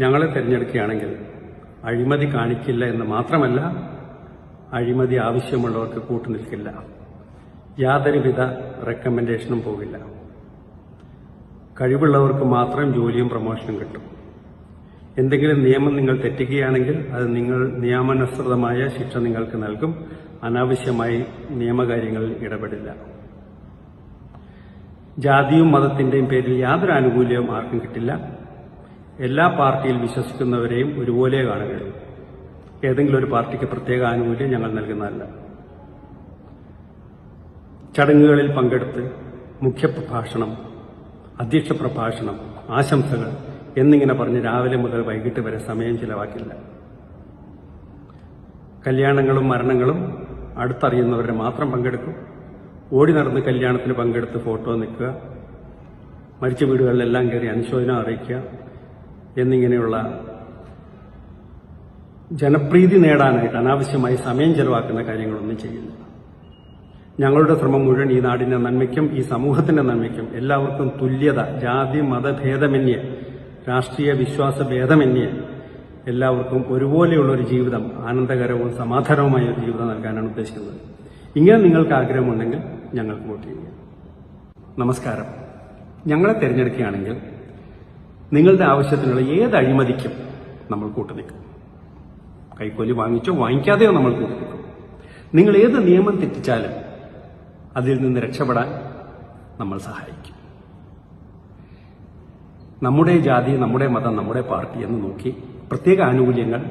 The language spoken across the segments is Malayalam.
ഞങ്ങളെ തിരഞ്ഞെടുക്കുകയാണെങ്കിൽ അഴിമതി കാണിക്കില്ല എന്ന് മാത്രമല്ല അഴിമതി ആവശ്യമുള്ളവർക്ക് കൂട്ടുനിൽക്കില്ല യാതൊരുവിധ റെക്കമെൻഡേഷനും പോകില്ല. കഴിവുള്ളവർക്ക് മാത്രം ജോലിയും പ്രൊമോഷനും കിട്ടും. എന്തെങ്കിലും നിയമം നിങ്ങൾ തെറ്റുകയാണെങ്കിൽ അത് നിങ്ങൾ നിയമാനുസൃതമായ ശിക്ഷ നിങ്ങൾക്ക് നൽകും. അനാവശ്യമായി നിയമകാര്യങ്ങളിൽ ഇടപെടില്ല. ജാതിയും മതത്തിന്റെയും പേരിൽ യാതൊരു ആനുകൂല്യവും ആർക്കും കിട്ടില്ല. എല്ലാ പാർട്ടിയിൽ വിശ്വസിക്കുന്നവരെയും ഒരുപോലെ കാണുകയുള്ളൂ ഏതെങ്കിലും ഒരു പാർട്ടിക്ക് പ്രത്യേക ആനുകൂല്യം ഞങ്ങൾ നൽകുന്നതല്ല. ചടങ്ങുകളിൽ പങ്കെടുത്ത് മുഖ്യപ്രഭാഷണം അധ്യക്ഷ പ്രഭാഷണം ആശംസകൾ എന്നിങ്ങനെ പറഞ്ഞ് രാവിലെ മുതൽ വൈകിട്ട് വരെ സമയം ചിലവാക്കില്ല. കല്യാണങ്ങളും മരണങ്ങളും അടുത്തറിയുന്നവരുടെ മാത്രം പങ്കെടുക്കും. ഓടി നടന്ന് കല്യാണത്തിന് പങ്കെടുത്ത് ഫോട്ടോ നിൽക്കുക. മരിച്ച വീടുകളിലെല്ലാം കയറി അനുശോചനം അറിയിക്കുക. എന്നിങ്ങനെയുള്ള ജനപ്രീതി നേടാനായിട്ട് അനാവശ്യമായി സമയം ചെലവാക്കുന്ന കാര്യങ്ങളൊന്നും ചെയ്യുന്നില്ല. ഞങ്ങളുടെ ശ്രമം മുഴുവൻ ഈ നാടിന്റെ നന്മയ്ക്കും ഈ സമൂഹത്തിന്റെ നന്മയ്ക്കും എല്ലാവർക്കും തുല്യത ജാതി മതഭേദമന്യേ രാഷ്ട്രീയ വിശ്വാസ ഭേദമന്യേ എല്ലാവർക്കും ഒരുപോലെയുള്ള ഒരു ജീവിതം ആനന്ദകരവും സമാധാനവുമായ ഒരു ജീവിതം നൽകാനാണ് ഉദ്ദേശിക്കുന്നത്. ഇങ്ങനെ നിങ്ങൾക്ക് ആഗ്രഹമുണ്ടെങ്കിൽ ഞങ്ങൾക്ക് വോട്ട് ചെയ്യുക. നമസ്കാരം. ഞങ്ങളെ തിരഞ്ഞെടുക്കുകയാണെങ്കിൽ നിങ്ങളുടെ ആവശ്യത്തിനുള്ള ഏത് അഴിമതിക്കും നമ്മൾ കൂട്ടുനിൽക്കും. കൈക്കൂലി വാങ്ങിച്ചോ വാങ്ങിക്കാതെയോ നമ്മൾ കൂട്ടുനിൽക്കും. നിങ്ങൾ ഏത് നിയമം തെറ്റിച്ചാലും അതിൽ നിന്ന് രക്ഷപ്പെടാൻ നമ്മൾ സഹായിക്കും. നമ്മുടെ ജാതി നമ്മുടെ മതം നമ്മുടെ പാർട്ടി എന്ന് നോക്കി പ്രത്യേക ആനുകൂല്യങ്ങൾ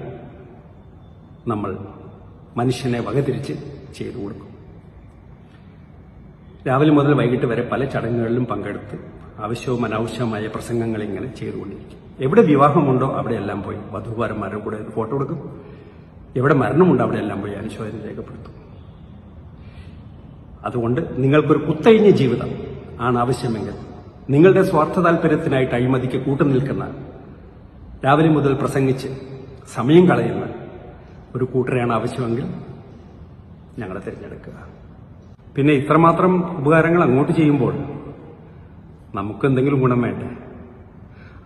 നമ്മൾ മനുഷ്യനെ വകതിരിച്ച് ചെയ്തു കൊടുക്കും. രാവിലെ മുതൽ വൈകിട്ട് വരെ പല ചടങ്ങുകളിലും പങ്കെടുത്ത് ആവശ്യവും അനാവശ്യവുമായ പ്രസംഗങ്ങൾ ഇങ്ങനെ ചെയ്തുകൊണ്ടിരിക്കും. എവിടെ വിവാഹമുണ്ടോ അവിടെയെല്ലാം പോയി. വധുവാരന്മാരുടെ കൂടെ ഫോട്ടോ എടുക്കും. എവിടെ മരണമുണ്ടോ അവിടെയെല്ലാം പോയി അനുശോചനം രേഖപ്പെടുത്തും. അതുകൊണ്ട് നിങ്ങൾക്കൊരു കുത്തഴിഞ്ഞ ജീവിതം ആണ് ആവശ്യമെങ്കിൽ നിങ്ങളുടെ സ്വാർത്ഥ താല്പര്യത്തിനായിട്ട് അഴിമതിക്ക് കൂട്ടുനിൽക്കുന്ന രാവിലെ മുതൽ പ്രസംഗിച്ച് സമയം കളയുന്ന ഒരു കൂട്ടരെയാണ് ആവശ്യമെങ്കിൽ ഞങ്ങളെ തിരഞ്ഞെടുക്കുക. പിന്നെ ഇത്രമാത്രം ഉപകാരങ്ങൾ അങ്ങോട്ട് ചെയ്യുമ്പോൾ നമുക്ക് എന്തെങ്കിലും ഗുണം വേണ്ടേ?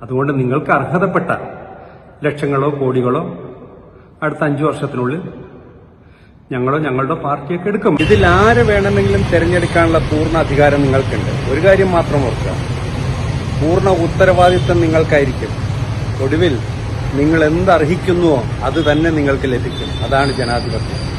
അതുകൊണ്ട് നിങ്ങൾക്ക് അർഹതപ്പെട്ട ലക്ഷങ്ങളോ കോടികളോ അടുത്ത അഞ്ചു വർഷത്തിനുള്ളിൽ ഞങ്ങളോ ഞങ്ങളുടെ പാർട്ടിയൊക്കെ എടുക്കും. ഇതിൽ ആര് വേണമെങ്കിലും തിരഞ്ഞെടുക്കാനുള്ള പൂർണ അധികാരം നിങ്ങൾക്കുണ്ട്. ഒരു കാര്യം മാത്രം ഓർക്കുക. പൂർണ ഉത്തരവാദിത്വം നിങ്ങൾക്കായിരിക്കും. ഒടുവിൽ നിങ്ങൾ എന്തർഹിക്കുന്നുവോ അത് തന്നെ നിങ്ങൾക്ക് ലഭിക്കും. അതാണ് ജനാധിപത്യം.